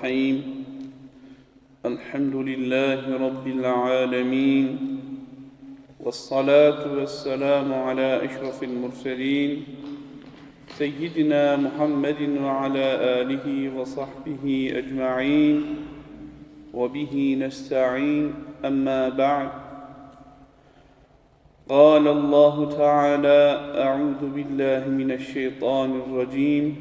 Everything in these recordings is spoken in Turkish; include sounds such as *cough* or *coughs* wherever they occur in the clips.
الرحيم. الحمد لله رب العالمين والصلاة والسلام على أشرف المرسلين سيدنا محمد وعلى آله وصحبه أجمعين وبه نستعين أما بعد. قال الله تعالى أعوذ بالله من الشيطان الرجيم.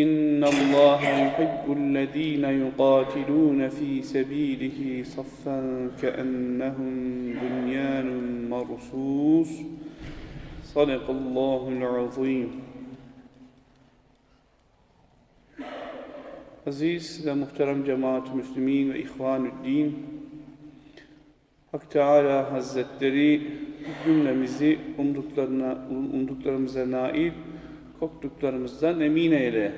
إن الله يحب الذين يقاتلون في سبيله صفا كأنهم بنيان مرصوص صدق الله العظيم Aziz ve muhterem cemaat Müslümin ve ihvan din Hak Teala Hazretleri cümlemizi umduklarına, umduklarımıza nail, korktuklarımızdan emin eyle.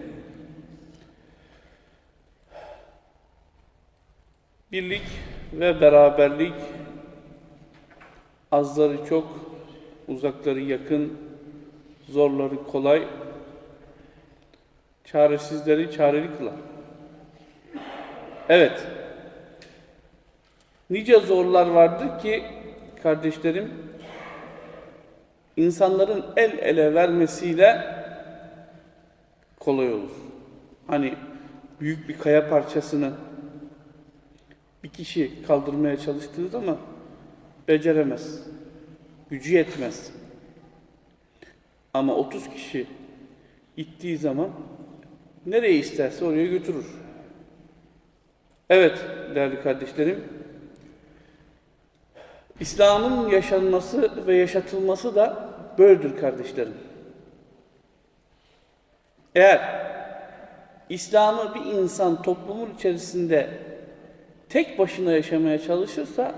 Birlik ve beraberlik azları çok, uzakları yakın, zorları kolay, çaresizleri çareli kılar. Evet, nice zorlar vardır ki kardeşlerim, insanların el ele vermesiyle kolay olur. Hani büyük bir kaya parçasını bir kişi kaldırmaya çalıştığı zaman beceremez. Gücü yetmez. Ama 30 kişi ittiği zaman nereye isterse oraya götürür. Evet değerli kardeşlerim, İslam'ın yaşanması ve yaşatılması da böyledir kardeşlerim. Eğer İslam'ı bir insan toplumun içerisinde tek başına yaşamaya çalışırsa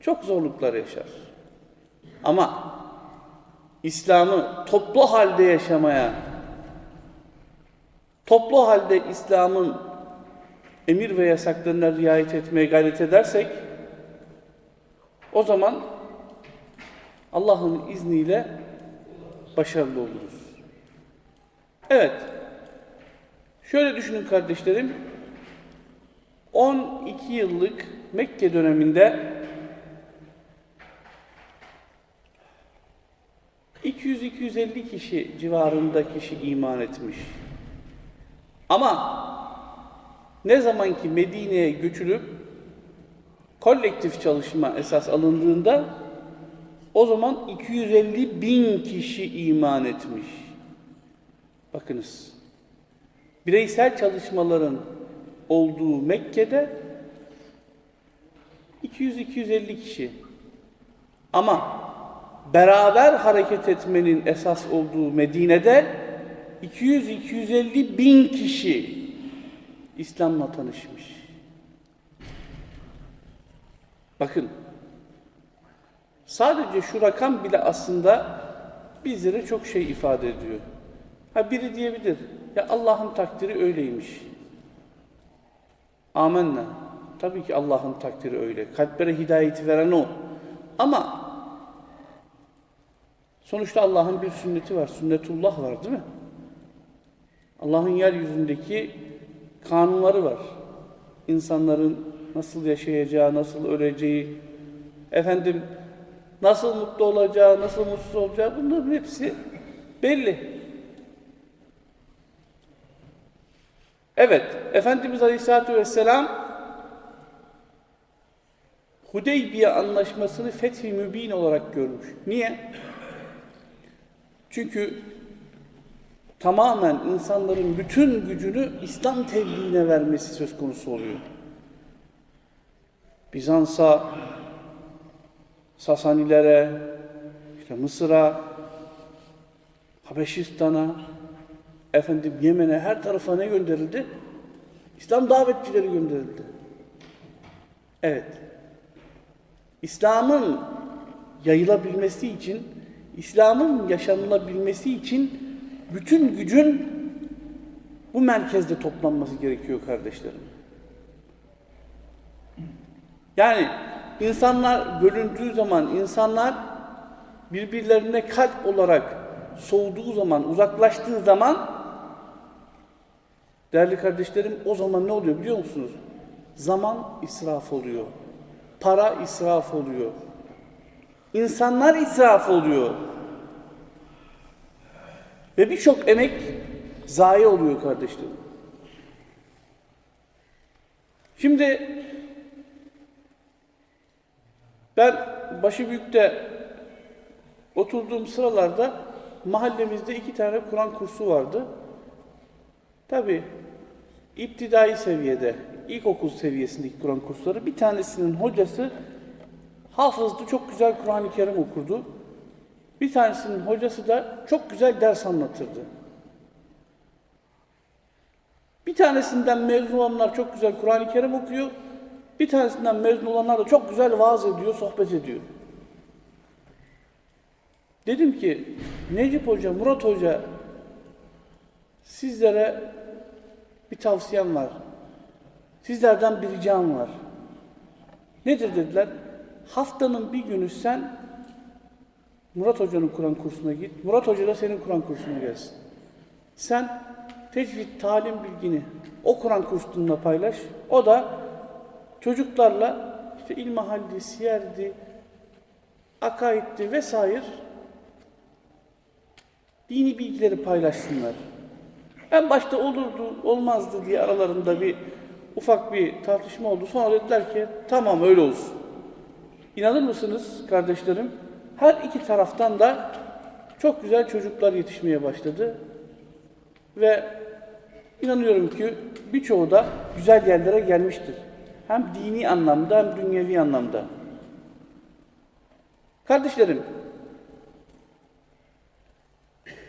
çok zorluklar yaşar. Ama İslam'ı toplu halde yaşamaya, toplu halde İslam'ın emir ve yasaklarına riayet etmeye gayret edersek, o zaman Allah'ın izniyle başarılı oluruz. Evet, şöyle düşünün kardeşlerim, 12 yıllık Mekke döneminde 200-250 kişi civarında kişi iman etmiş. Ama ne zaman ki Medine'ye göçülüp kolektif çalışma esas alındığında o zaman 250 bin kişi iman etmiş. Bakınız, bireysel çalışmaların olduğu Mekke'de 200-250 kişi. Ama beraber hareket etmenin esas olduğu Medine'de 200-250 bin kişi İslam'la tanışmış. Bakın, sadece şu rakam bile aslında bizlere çok şey ifade ediyor. Ha biri diyebilir, ya Allah'ın takdiri öyleymiş. Amenna. Tabii ki Allah'ın takdiri öyle. Kalplere hidayeti veren O. Ama sonuçta Allah'ın bir sünneti var. Sünnetullah var değil mi? Allah'ın yeryüzündeki kanunları var. İnsanların nasıl yaşayacağı, nasıl öleceği, efendim nasıl mutlu olacağı, nasıl mutsuz olacağı bunların hepsi belli. Evet, Efendimiz Aleyhisselatü Vesselam Hudeybiye anlaşmasını fethi mübin olarak görmüş. Niye? Çünkü tamamen insanların bütün gücünü İslam tebliğine vermesi söz konusu oluyor. Bizans'a, Sasanilere, işte Mısır'a, Habeşistan'a, efendim Yemen'e her tarafa ne gönderildi? İslam davetçileri gönderildi. Evet. İslam'ın yayılabilmesi için, İslam'ın yaşanılabilmesi için bütün gücün bu merkezde toplanması gerekiyor kardeşlerim. Yani insanlar bölündüğü zaman insanlar birbirlerine kalp olarak soğuduğu zaman, uzaklaştığı zaman değerli kardeşlerim o zaman ne oluyor biliyor musunuz? Zaman israf oluyor. Para israf oluyor. İnsanlar israf oluyor. Ve birçok emek zayi oluyor kardeşlerim. Şimdi ben Başıbüyük'te oturduğum sıralarda mahallemizde iki tane Kur'an kursu vardı. Tabi iptidai seviyede, ilkokul seviyesindeki Kur'an kursları. Bir tanesinin hocası hafızdı, çok güzel Kur'an-ı Kerim okurdu. Bir tanesinin hocası da çok güzel ders anlatırdı. Bir tanesinden mezun olanlar çok güzel Kur'an-ı Kerim okuyor. Bir tanesinden mezun olanlar da çok güzel vaaz ediyor, sohbet ediyor. Dedim ki Necip Hoca, Murat Hoca sizlere bir tavsiyem var. Sizlerden bir ricam var. Nedir dediler? Haftanın bir günü sen Murat Hoca'nın Kur'an kursuna git. Murat Hoca da senin Kur'an kursuna gelsin. Sen tecvid talim bilgini o Kur'an kursunda paylaş. O da çocuklarla işte ilmihaldi, siyerdi, akaitti vesaire dini bilgileri paylaşsınlar. En başta olurdu, olmazdı diye aralarında bir ufak bir tartışma oldu. Sonra dediler ki tamam öyle olsun. İnanır mısınız kardeşlerim? Her iki taraftan da çok güzel çocuklar yetişmeye başladı. Ve inanıyorum ki birçoğu da güzel yerlere gelmiştir. Hem dini anlamda hem dünyevi anlamda. Kardeşlerim,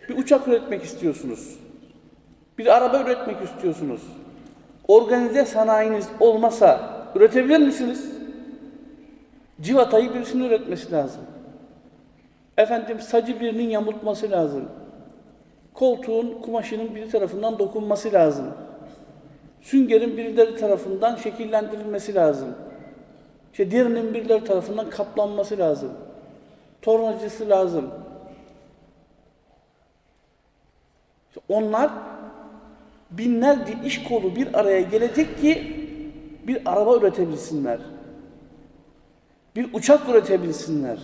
bir uçak üretmek istiyorsunuz. Bir araba üretmek istiyorsunuz. Organize sanayiniz olmasa üretebilir misiniz? Civatayı birisinin üretmesi lazım. Efendim sacı birinin yamultması lazım. Koltuğun kumaşının biri tarafından dokunması lazım. Süngerin birileri tarafından şekillendirilmesi lazım. İşte diğerinin birileri tarafından kaplanması lazım. Tornacısı lazım. İşte onlar binlerce iş kolu bir araya gelecek ki bir araba üretebilsinler. Bir uçak üretebilsinler.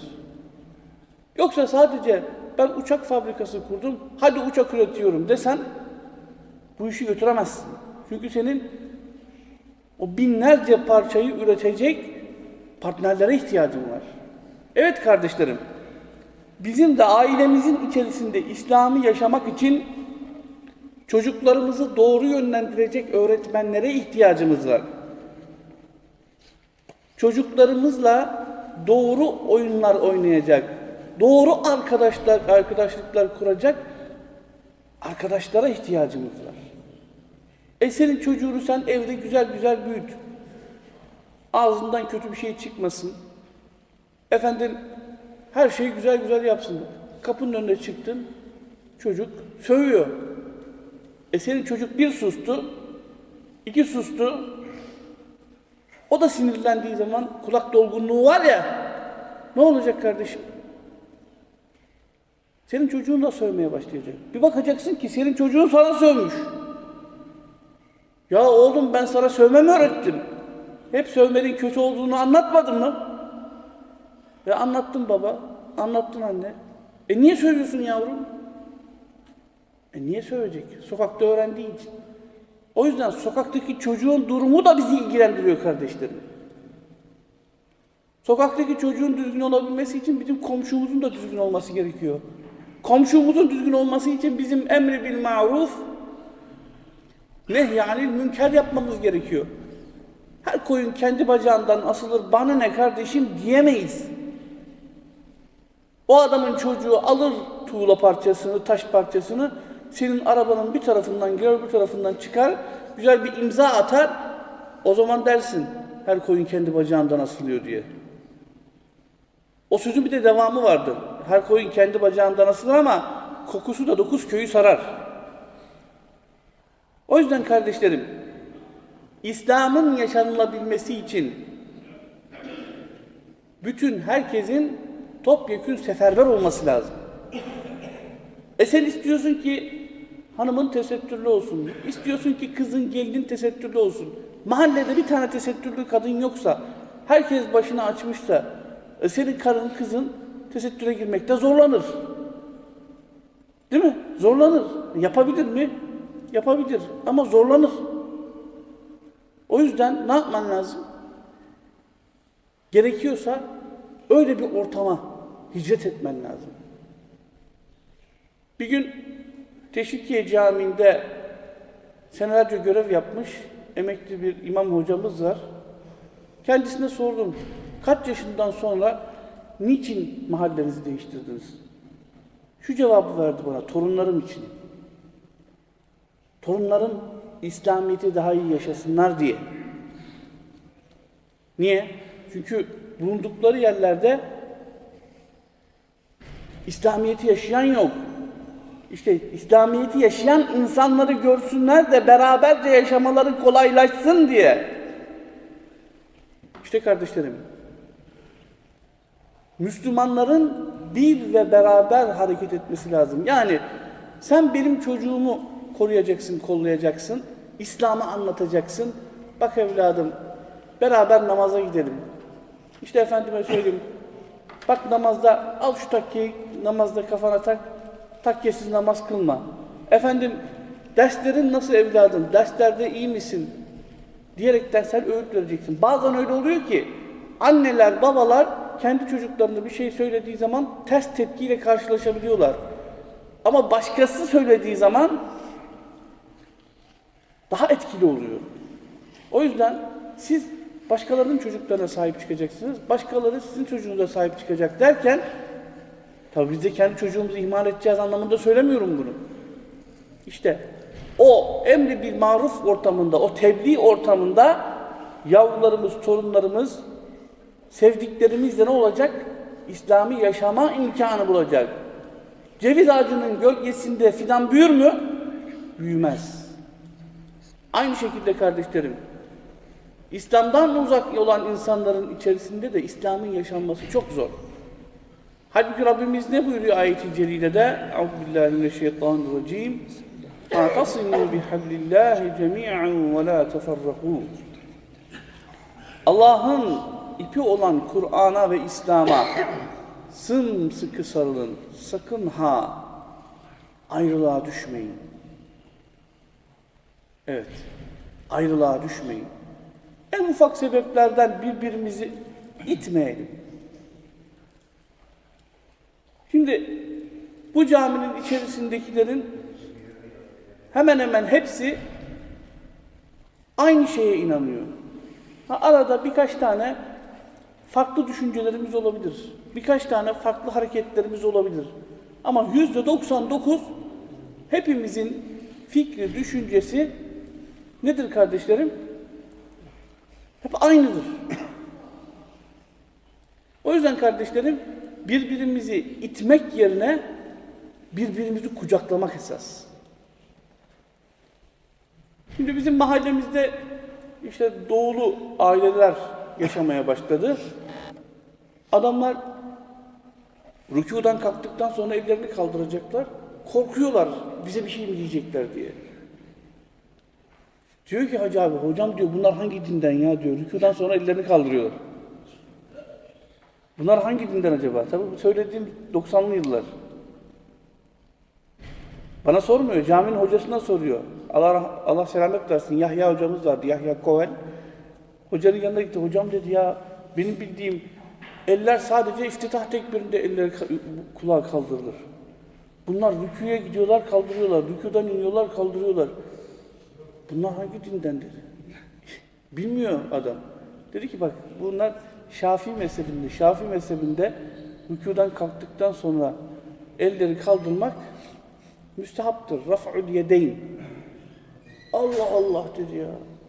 Yoksa sadece ben uçak fabrikası kurdum, hadi uçak üretiyorum desen bu işi götüremezsin. Çünkü senin o binlerce parçayı üretecek partnerlere ihtiyacın var. Evet kardeşlerim, bizim de ailemizin içerisinde İslam'ı yaşamak için çocuklarımızı doğru yönlendirecek öğretmenlere ihtiyacımız var. Çocuklarımızla doğru oyunlar oynayacak, doğru arkadaşlar, arkadaşlıklar kuracak arkadaşlara ihtiyacımız var. E senin çocuğunu sen evde güzel güzel büyüt. Ağzından kötü bir şey çıkmasın. Efendim her şeyi güzel güzel yapsın. Kapının önüne çıktın, çocuk sövüyor. E senin çocuk bir sustu, iki sustu. O da sinirlendiği zaman kulak dolgunluğu var ya, ne olacak kardeşim? Senin çocuğun da sövmeye başlayacak. Bir bakacaksın ki senin çocuğun sana sövmüş. Ya oğlum ben sana sövmemi öğrettim. Hep sövmenin kötü olduğunu anlatmadım mı? Ve anlattım baba, anlattın anne. E niye söylüyorsun yavrum? E niye söyleyecek? Sokakta öğrendiği için. O yüzden sokaktaki çocuğun durumu da bizi ilgilendiriyor kardeşlerim. Sokaktaki çocuğun düzgün olabilmesi için bizim komşumuzun da düzgün olması gerekiyor. Komşumuzun düzgün olması için bizim emri bil maruf nehyanil münker yapmamız gerekiyor. Her koyun kendi bacağından asılır bana ne kardeşim diyemeyiz. O adamın çocuğu alır tuğla parçasını, taş parçasını senin arabanın bir tarafından girer, bir tarafından çıkar, güzel bir imza atar. O zaman dersin her koyun kendi bacağından asılıyor diye. O sözün bir de devamı vardır. Her koyun kendi bacağından asılır ama kokusu da dokuz köyü sarar. O yüzden kardeşlerim, İslam'ın yaşanılabilmesi için bütün herkesin topyekün seferber olması lazım. E sen istiyorsun ki hanımın tesettürlü olsun. İstiyorsun ki kızın gelinin tesettürlü olsun. Mahallede bir tane tesettürlü kadın yoksa, herkes başını açmışsa, e senin karın kızın tesettüre girmekte zorlanır. Değil mi? Zorlanır. Yapabilir mi? Yapabilir ama zorlanır. O yüzden ne yapman lazım? Gerekiyorsa öyle bir ortama hicret etmen lazım. Bir gün Teşvikiye Camii'nde senelerce görev yapmış emekli bir imam hocamız var. Kendisine sordum. Kaç yaşından sonra niçin mahallenizi değiştirdiniz? Şu cevabı verdi bana, torunlarım için. Torunlarım İslamiyet'i daha iyi yaşasınlar diye. Niye? Çünkü bulundukları yerlerde İslamiyet'i yaşayan yok. İşte İslamiyet'i yaşayan insanları görsünler de beraberce yaşamaları kolaylaşsın diye. İşte kardeşlerim, Müslümanların bir ve beraber hareket etmesi lazım. Yani sen benim çocuğumu koruyacaksın, kollayacaksın, İslam'ı anlatacaksın. Bak evladım, beraber namaza gidelim. İşte efendime söyleyeyim, bak namazda al şu takkeyi, namazda kafana tak, takkesiz namaz kılma. Efendim, derslerin nasıl evladım, derslerde iyi misin? Diyerekten sen öğüt vereceksin. Bazen öyle oluyor ki, anneler, babalar kendi çocuklarına bir şey söylediği zaman ters tepkiyle karşılaşabiliyorlar. Ama başkası söylediği zaman daha etkili oluyor. O yüzden siz başkalarının çocuklarına sahip çıkacaksınız. Başkaları sizin çocuğunuza sahip çıkacak derken tabii biz de kendi çocuğumuzu ihmal edeceğiz anlamında söylemiyorum bunu. İşte o emri bir maruf ortamında, o tebliğ ortamında yavrularımız, torunlarımız sevdiklerimizle ne olacak? İslami yaşama imkanı bulacak. Ceviz ağacının gölgesinde fidan büyür mü? Büyümez. Aynı şekilde kardeşlerim, İslam'dan uzak olan insanların içerisinde de İslam'ın yaşanması çok zor. Halbuki Rabbimiz ne buyuruyor ayet-i celilede? Euzubillahimineşşeytanirracim. فَاَعْتَصِمُوا بِحَبْلِ اللّٰهِ جَمِيعًا وَلَا تَفَرَّقُوا Allah'ın ipi olan Kur'an'a ve İslam'a sımsıkı sarılın. Sakın ha ayrılığa düşmeyin. Evet, ayrılığa düşmeyin. En ufak sebeplerden birbirimizi itmeyelim. Şimdi bu caminin içerisindekilerin hemen hemen hepsi aynı şeye inanıyor. Ha, arada birkaç tane farklı düşüncelerimiz olabilir. Birkaç tane farklı hareketlerimiz olabilir. Ama yüzde 99 hepimizin fikri, düşüncesi nedir kardeşlerim? Hep aynıdır. O yüzden kardeşlerim birbirimizi itmek yerine birbirimizi kucaklamak esas. Şimdi bizim mahallemizde işte doğulu aileler yaşamaya başladı. Adamlar rükudan kalktıktan sonra ellerini kaldıracaklar. Korkuyorlar bize bir şey mi diyecekler diye. Diyor ki Hacı abi, hocam diyor bunlar hangi dinden ya diyor. Rükudan sonra ellerini kaldırıyorlar. Bunlar hangi dinden acaba? Tabii bu söylediğim 90'lı yıllar. Bana sormuyor, caminin hocasına soruyor. Allah, Allah selamet versin. Yahya hocamız vardı, Yahya Koven. Hocanın yanına gitti. Hocam dedi ya, benim bildiğim eller sadece iftitah tekbirinde elleri kulağa kaldırılır. Bunlar rüküye gidiyorlar, kaldırıyorlar. Rüküden iniyorlar, kaldırıyorlar. Bunlar hangi dinden dedi. *laughs* Bilmiyor adam. Dedi ki bak bunlar Şafii mezhebinde. Şafii mezhebinde rükudan kalktıktan sonra elleri kaldırmak müstehaptır. Raf'ul yedeyn. Allah Allah dedi ya.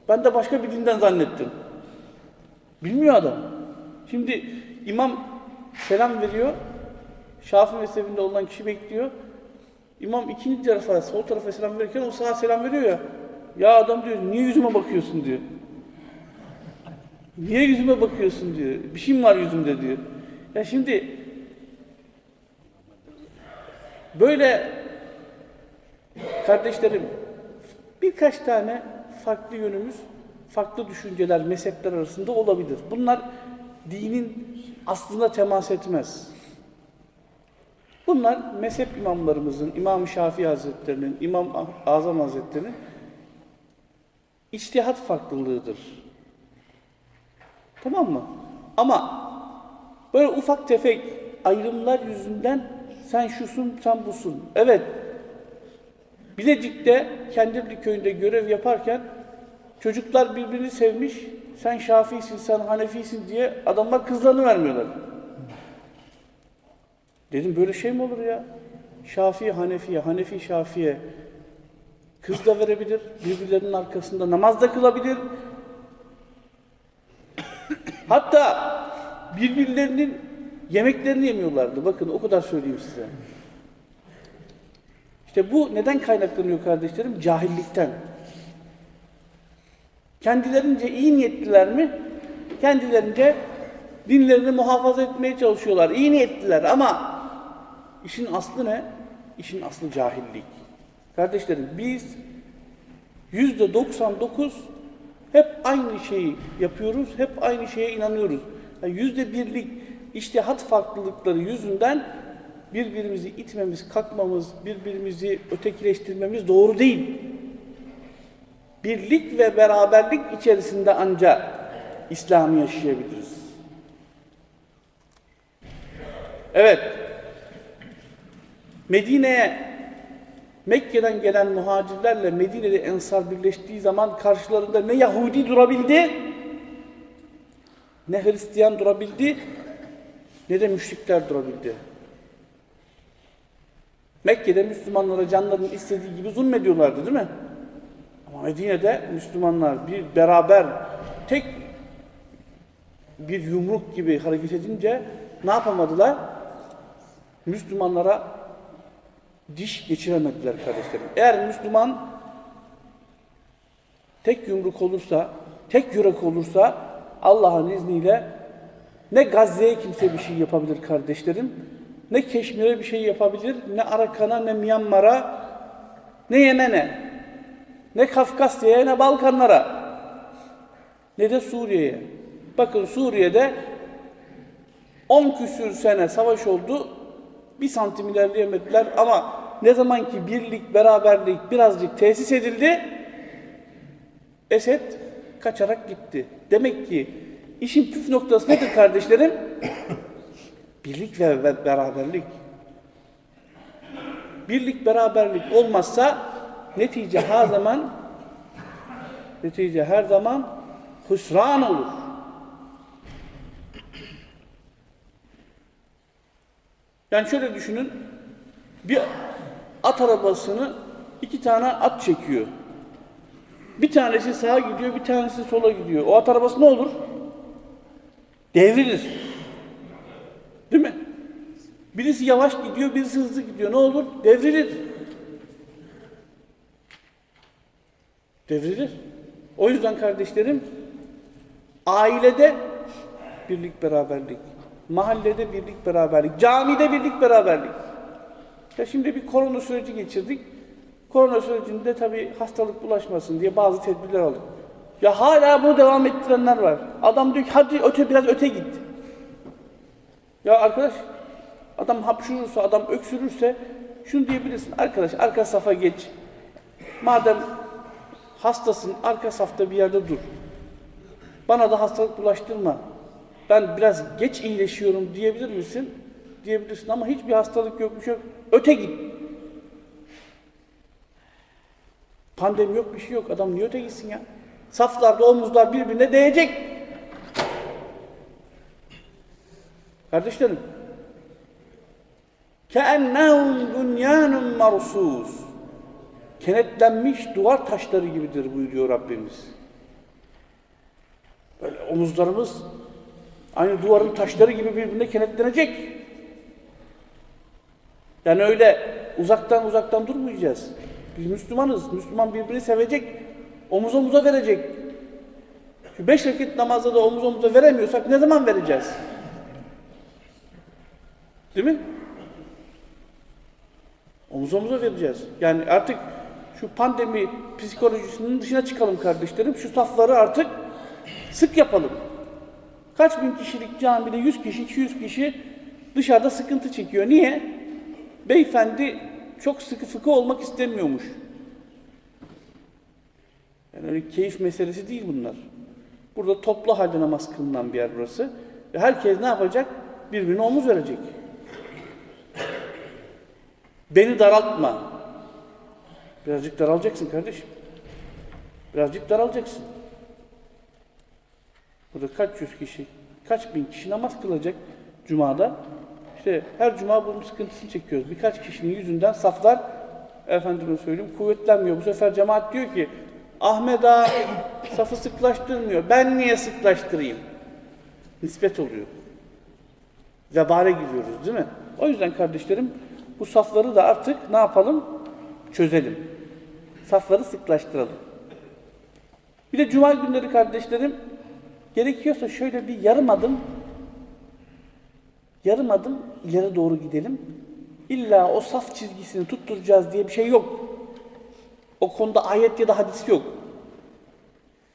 Ben de başka bir dinden zannettim. Bilmiyor adam. Şimdi imam selam veriyor. Şafii mezhebinde olan kişi bekliyor. İmam ikinci tarafa, sol tarafa selam verirken o sağa selam veriyor ya. Ya adam diyor, niye yüzüme bakıyorsun diyor. Niye yüzüme bakıyorsun diyor. Bir şey mi var yüzümde diyor. Ya şimdi Böyle kardeşlerim birkaç tane farklı yönümüz, farklı düşünceler, mezhepler arasında olabilir. Bunlar dinin aslına temas etmez. Bunlar mezhep imamlarımızın, İmam Şafii Hazretleri'nin, İmam Azam Hazretleri'nin içtihat farklılığıdır. Tamam mı? Ama böyle ufak tefek ayrımlar yüzünden sen şusun, sen busun. Evet, Bilecik'te Kendirli köyünde görev yaparken çocuklar birbirini sevmiş, sen Şafiisin, sen Hanefisin diye adamlar kızlarını vermiyorlar. Dedim böyle şey mi olur ya? Şafii Hanefi'ye, Hanefi Şafi'ye kız da verebilir, birbirlerinin arkasında namaz da kılabilir. Hatta birbirlerinin yemeklerini yemiyorlardı. Bakın o kadar söyleyeyim size. İşte bu neden kaynaklanıyor kardeşlerim? Cahillikten. Kendilerince iyi niyetliler mi? Kendilerince dinlerini muhafaza etmeye çalışıyorlar. İyi niyetliler ama işin aslı ne? İşin aslı cahillik. Kardeşlerim biz yüzde 99 hep aynı şeyi yapıyoruz, hep aynı şeye inanıyoruz. Yani yüzde birlik iştihat farklılıkları yüzünden birbirimizi itmemiz, kalkmamız, birbirimizi ötekileştirmemiz doğru değil. Birlik ve beraberlik içerisinde ancak İslam'ı yaşayabiliriz. Evet, Medine'ye Mekke'den gelen muhacirlerle Medine'de Ensar birleştiği zaman karşılarında ne Yahudi durabildi, ne Hristiyan durabildi, ne de müşrikler durabildi. Mekke'de Müslümanlara canlarının istediği gibi zulmediyorlardı değil mi? Ama Medine'de Müslümanlar bir beraber tek bir yumruk gibi hareket edince ne yapamadılar? Müslümanlara diş geçiremediler kardeşlerim. Eğer Müslüman tek yumruk olursa, tek yürek olursa Allah'ın izniyle ne Gazze'ye kimse bir şey yapabilir kardeşlerim, ne Keşmir'e bir şey yapabilir, ne Arakan'a, ne Myanmar'a, ne Yemen'e, ne Kafkasya'ya, ne Balkanlara, ne de Suriye'ye. Bakın Suriye'de 10 küsür sene savaş oldu, bir santim ilerleyemediler ama ne zaman ki birlik, beraberlik birazcık tesis edildi, Esed kaçarak gitti. Demek ki işin püf noktası nedir kardeşlerim? *coughs* Birlik ve beraberlik. Birlik, beraberlik olmazsa netice her zaman netice her zaman hüsran olur. Yani şöyle düşünün, bir at arabasını iki tane at çekiyor. Bir tanesi sağa gidiyor, bir tanesi sola gidiyor. O at arabası ne olur? Devrilir. Değil mi? Birisi yavaş gidiyor, birisi hızlı gidiyor. Ne olur? Devrilir. Devrilir. O yüzden kardeşlerim, ailede birlik beraberlik, mahallede birlik beraberlik, camide birlik beraberlik. Ya şimdi bir korona süreci geçirdik. Korona sürecinde tabii hastalık bulaşmasın diye bazı tedbirler aldık. Ya hala bunu devam ettirenler var. Adam diyor ki hadi öte biraz öte git. Ya arkadaş adam hapşurursa, adam öksürürse şunu diyebilirsin. Arkadaş arka safa geç. Madem hastasın arka safta bir yerde dur. Bana da hastalık bulaştırma Ben biraz geç iyileşiyorum diyebilir misin? Diyebilirsin ama hiçbir hastalık yok bir şey yok. Öte git. Pandemi yok bir şey yok. Adam niye öte gitsin ya? Saflarda omuzlar birbirine değecek. Kardeşlerim, كَاَنَّهُمْ بُنْيَانٌ مَرْسُوسٌ Kenetlenmiş duvar taşları gibidir buyuruyor Rabbimiz. Böyle omuzlarımız aynı duvarın taşları gibi birbirine kenetlenecek. Yani öyle uzaktan uzaktan durmayacağız. Biz Müslümanız. Müslüman birbirini sevecek. Omuz omuza verecek. Şu beş vakit namazda da omuz omuza veremiyorsak ne zaman vereceğiz? Değil mi? Omuz omuza vereceğiz. Yani artık şu pandemi psikolojisinin dışına çıkalım kardeşlerim. Şu safları artık sık yapalım. Kaç bin kişilik camide 100 kişi, 200 kişi dışarıda sıkıntı çekiyor. Niye? Beyefendi çok sıkı fıkı olmak istemiyormuş. Yani öyle keyif meselesi değil bunlar. Burada toplu halde namaz kılınan bir yer burası. Ve herkes ne yapacak? Birbirine omuz verecek. Beni daraltma. Birazcık daralacaksın kardeşim. Birazcık daralacaksın. Burada kaç yüz kişi, kaç bin kişi namaz kılacak Cuma'da. İşte her Cuma bunun sıkıntısını çekiyoruz. Birkaç kişinin yüzünden saflar, efendime söyleyeyim, kuvvetlenmiyor. Bu sefer cemaat diyor ki, Ahmet Ağa safı sıklaştırmıyor. Ben niye sıklaştırayım? Nispet oluyor. Vebale giriyoruz değil mi? O yüzden kardeşlerim bu safları da artık ne yapalım? Çözelim. Safları sıklaştıralım. Bir de cuma günleri kardeşlerim gerekiyorsa şöyle bir yarım adım yarım adım ileri doğru gidelim. İlla o saf çizgisini tutturacağız diye bir şey yok. O konuda ayet ya da hadis yok.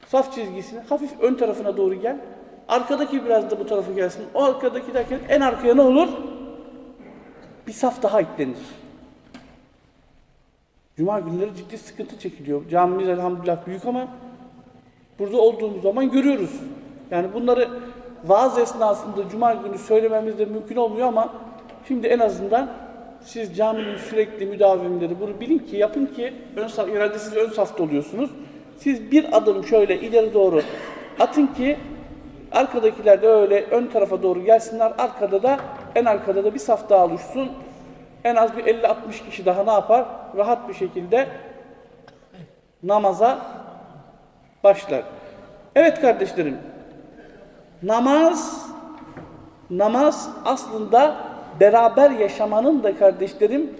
Saf çizgisini hafif ön tarafına doğru gel. Arkadaki biraz da bu tarafa gelsin. O arkadaki derken en arkaya ne olur? Bir saf daha eklenir. Cuma günleri ciddi sıkıntı çekiliyor. Camimiz elhamdülillah büyük ama burada olduğumuz zaman görüyoruz. Yani bunları vaaz esnasında cuma günü söylememiz de mümkün olmuyor ama şimdi en azından siz caminin sürekli müdavimleri bunu bilin ki yapın ki ön saf, herhalde siz ön safta oluyorsunuz. Siz bir adım şöyle ileri doğru atın ki arkadakiler de öyle ön tarafa doğru gelsinler. Arkada da en arkada da bir saf daha oluşsun. En az bir 50-60 kişi daha ne yapar? Rahat bir şekilde namaza başlar. Evet kardeşlerim, namaz, namaz aslında beraber yaşamanın da kardeşlerim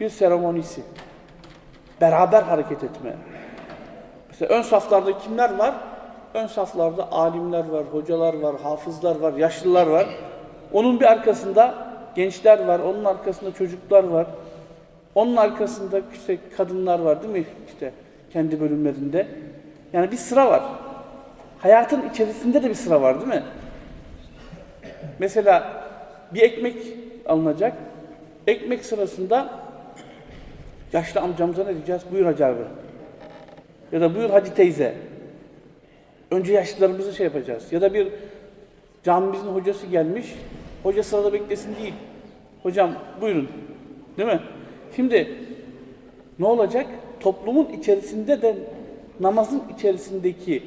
bir seremonisi. Beraber hareket etme. Mesela ön saflarda kimler var? Ön saflarda alimler var, hocalar var, hafızlar var, yaşlılar var. Onun bir arkasında gençler var, onun arkasında çocuklar var. Onun arkasında işte kadınlar var değil mi? İşte kendi bölümlerinde. Yani bir sıra var. Hayatın içerisinde de bir sıra var değil mi? Mesela bir ekmek alınacak. Ekmek sırasında yaşlı amcamıza ne diyeceğiz? Buyur hacı abi. Ya da buyur hacı teyze. Önce yaşlılarımızı şey yapacağız. Ya da bir camimizin hocası gelmiş. Hoca sırada beklesin değil. Hocam buyurun. Değil mi? Şimdi ne olacak? Toplumun içerisinde de namazın içerisindeki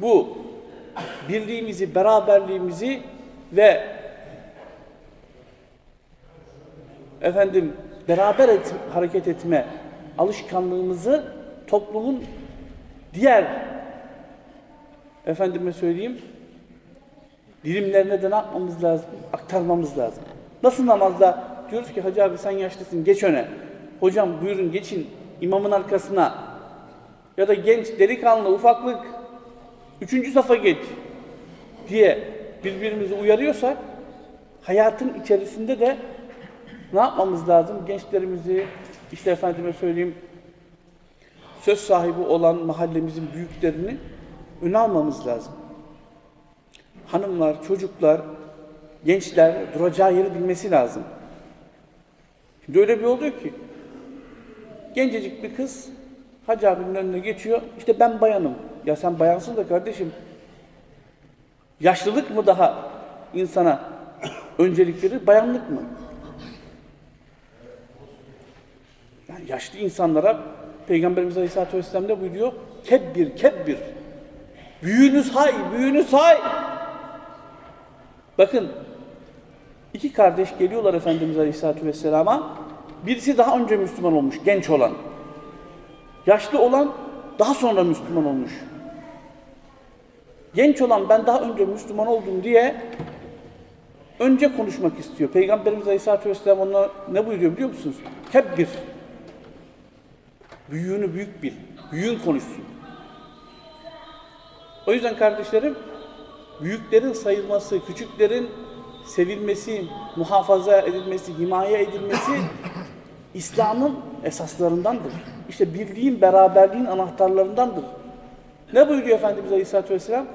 bu birliğimizi, beraberliğimizi ve efendim beraber et- hareket etme alışkanlığımızı toplumun diğer efendime söyleyeyim dilimlerine de ne yapmamız lazım? Aktarmamız lazım. Nasıl namazda diyoruz ki hacı abi sen yaşlısın geç öne. Hocam buyurun geçin imamın arkasına. Ya da genç, delikanlı, ufaklık üçüncü safa geç diye birbirimizi uyarıyorsak hayatın içerisinde de ne yapmamız lazım? Gençlerimizi işte efendime söyleyeyim söz sahibi olan mahallemizin büyüklerini öne almamız lazım. Hanımlar, çocuklar, gençler duracağı yeri bilmesi lazım. Şimdi öyle bir oluyor ki gencecik bir kız hacı abinin önüne geçiyor. İşte ben bayanım. Ya sen bayansın da kardeşim yaşlılık mı daha insana öncelik verir, bayanlık mı? Yani yaşlı insanlara Peygamberimiz Aleyhisselatü Vesselam ne buyuruyor? Kebbir, kebbir. Büyüğünüz hay, büyüğünüz hay. Bakın, iki kardeş geliyorlar Efendimiz Aleyhisselatü Vesselam'a. Birisi daha önce Müslüman olmuş, genç olan. Yaşlı olan daha sonra Müslüman olmuş. Genç olan ben daha önce Müslüman oldum diye önce konuşmak istiyor. Peygamberimiz Aleyhisselatü Vesselam ona ne buyuruyor biliyor musunuz? Kebbir. Büyüğünü büyük bil. Büyüğün konuşsun. O yüzden kardeşlerim büyüklerin sayılması, küçüklerin sevilmesi, muhafaza edilmesi, himaye edilmesi *laughs* İslam'ın esaslarındandır. İşte birliğin, beraberliğin anahtarlarındandır. Ne buyuruyor Efendimiz Aleyhisselatü Vesselam?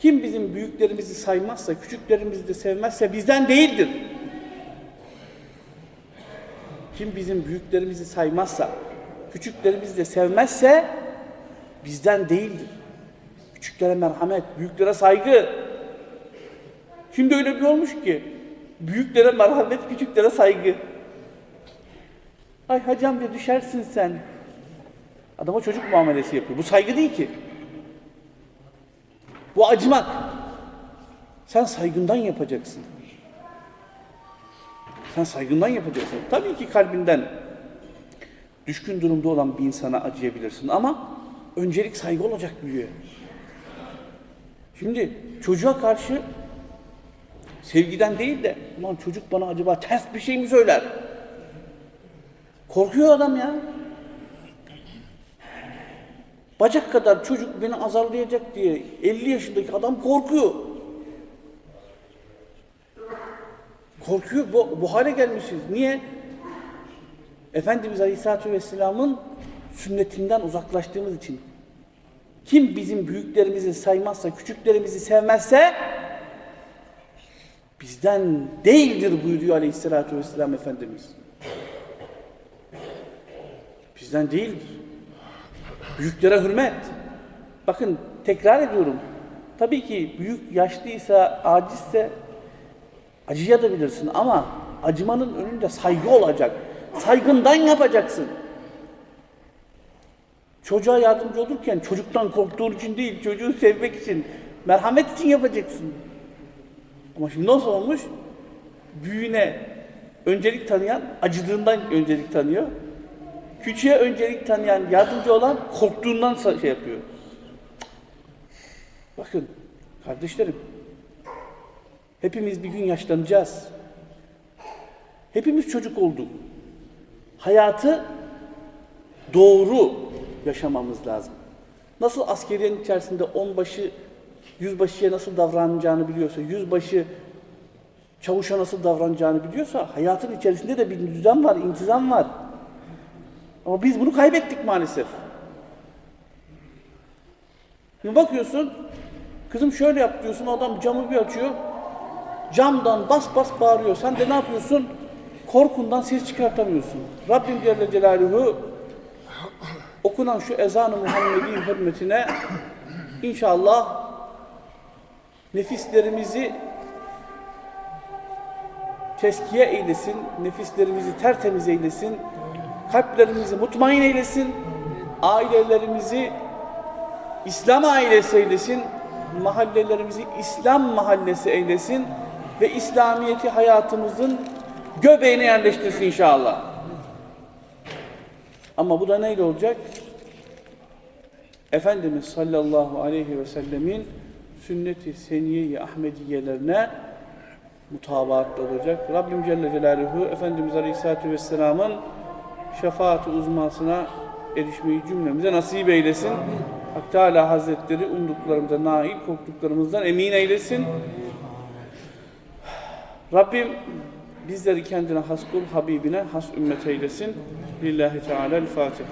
Kim bizim büyüklerimizi saymazsa, küçüklerimizi de sevmezse bizden değildir. Kim bizim büyüklerimizi saymazsa, küçüklerimizi de sevmezse bizden değildir. Küçüklere merhamet, büyüklere saygı. Şimdi öyle bir olmuş ki büyüklere merhamet, küçüklere saygı. Ay hacı amca düşersin sen. Adama çocuk muamelesi yapıyor. Bu saygı değil ki. Bu acımak. Sen saygından yapacaksın. Sen saygından yapacaksın. Tabii ki kalbinden düşkün durumda olan bir insana acıyabilirsin ama öncelik saygı olacak büyüğe. Şimdi çocuğa karşı sevgiden değil de ulan çocuk bana acaba ters bir şey mi söyler? Korkuyor adam ya. Bacak kadar çocuk beni azarlayacak diye 50 yaşındaki adam korkuyor. Korkuyor. Bu, bu hale gelmişiz. Niye? Efendimiz Aleyhisselatü Vesselam'ın sünnetinden uzaklaştığımız için. Kim bizim büyüklerimizi saymazsa, küçüklerimizi sevmezse bizden değildir buyuruyor Aleyhisselatü Vesselam Efendimiz. Bizden değildir. Büyüklere hürmet. Bakın tekrar ediyorum. Tabii ki büyük yaşlıysa, acizse acıyabilirsin ama acımanın önünde saygı olacak. Saygından yapacaksın. Çocuğa yardımcı olurken çocuktan korktuğun için değil, çocuğu sevmek için, merhamet için yapacaksın. Ama şimdi nasıl olmuş? Büyüğüne öncelik tanıyan acıdığından öncelik tanıyor. Küçüğe öncelik tanıyan, yardımcı olan korktuğundan şey yapıyor. Bakın kardeşlerim, hepimiz bir gün yaşlanacağız. Hepimiz çocuk olduk. Hayatı doğru yaşamamız lazım. Nasıl askeriyenin içerisinde onbaşı yüzbaşıya nasıl davranacağını biliyorsa, yüzbaşı çavuşa nasıl davranacağını biliyorsa hayatın içerisinde de bir düzen var, intizam var. Ama biz bunu kaybettik maalesef. Şimdi bakıyorsun, kızım şöyle yap diyorsun, adam camı bir açıyor, camdan bas bas bağırıyor. Sen de ne yapıyorsun? Korkundan ses çıkartamıyorsun. Rabbim Celle Celaluhu okunan şu ezan-ı Muhammed'in hürmetine inşallah nefislerimizi teskiye eylesin, nefislerimizi tertemiz eylesin, kalplerimizi mutmain eylesin, ailelerimizi İslam ailesi eylesin, mahallelerimizi İslam mahallesi eylesin ve İslamiyeti hayatımızın göbeğine yerleştirsin inşallah. Ama bu da neyle olacak? Efendimiz sallallahu aleyhi ve sellemin sünnet-i seniye-i Ahmediyelerine mutabaatlı olacak. Rabbim Celle Celaluhu Efendimiz Aleyhisselatü Vesselam'ın şefaat-i uzmasına erişmeyi cümlemize nasip eylesin. Hak Teala Hazretleri umduklarımıza nail, korktuklarımızdan emin eylesin. Rabbim bizleri kendine has kul, Habibine has ümmet eylesin. Lillahi Teala'l-Fatiha.